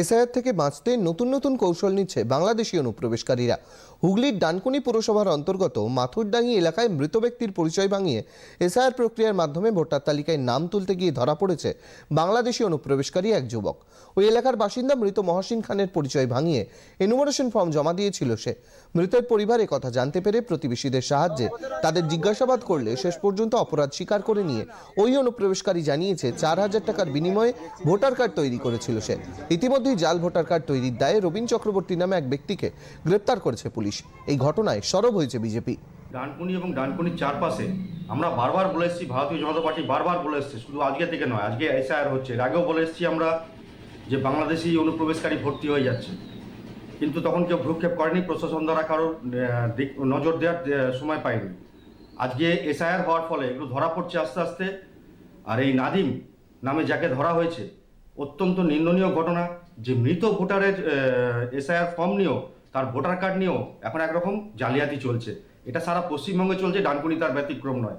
SIR থেকে বাঁচতে নতুন নতুন কৌশল নিচ্ছে বাংলাদেশি অনুপ্রবেশকারীরা। হুগলির ডানকুনি পুরসভার অন্তর্গত মাথুরডাঙ্গি এলাকায় মৃত ব্যক্তির পরিচয় ভাঙিয়ে এসআইআর প্রক্রিয়ার মাধ্যমে ভোটার তালিকায় নাম তুলতে গিয়ে ধরা পড়েছে বাংলাদেশি অনুপ্রবেশকারী এক যুবক। ওই এলাকার বাসিন্দা মৃত মহসিন খানের পরিচয় ভাঙিয়ে এনুমারেশন ফর্ম জমা দিয়েছিল সে। মৃতের পরিবারে কথা জানতে পেরে প্রতিবেশীদের সাহায্যে তাদের জিজ্ঞাসাবাদ করলে শেষ পর্যন্ত অপরাধ স্বীকার করে নিয়ে ওই অনুপ্রবেশকারী জানিয়েছে, চার হাজার টাকার বিনিময়ে ভোটার কার্ড তৈরি করেছিল সে। ইতিমধ্যেই জাল ভোটার কার্ড তৈরির দায়ে রবীন চক্রবর্তী নামে এক ব্যক্তিকে গ্রেপ্তার করেছে পুলিশ। এই ঘটনায় সরব হয়েছে বিজেপি। ডানকুনি এবং ডানকুনির চারপাশে আমরা বারবার বলে এসেছি, ভারতীয় জনতা পার্টি বারবার বলে এসছে, শুধু আজকে থেকে নয়, আজকে এসআইআর হচ্ছে। এর আগেও বলে এসেছি আমরা যে বাংলাদেশি অনুপ্রবেশকারী ভর্তি হয়ে যাচ্ছে। কিন্তু তখন কেউ ভ্রুক্ষেপ করেনি, প্রশাসন দ্বারা কারোর নজর দেওয়ার সময় পায়নি আজকে এসআইআর হওয়ার ফলে এগুলো ধরা পড়ছে আস্তে আস্তে। আর এই নাদিম নামে যাকে ধরা হয়েছে, অত্যন্ত নিন্দনীয় ঘটনা। যে মৃত ভোটারের এসআইআর ফর্ম নিয়েও, তার ভোটার কার্ড নিয়েও এখন একরকম জালিয়াতি চলছে। এটা সারা পশ্চিমবঙ্গে চলছে, ডানকুনি তার ব্যতিক্রম নয়।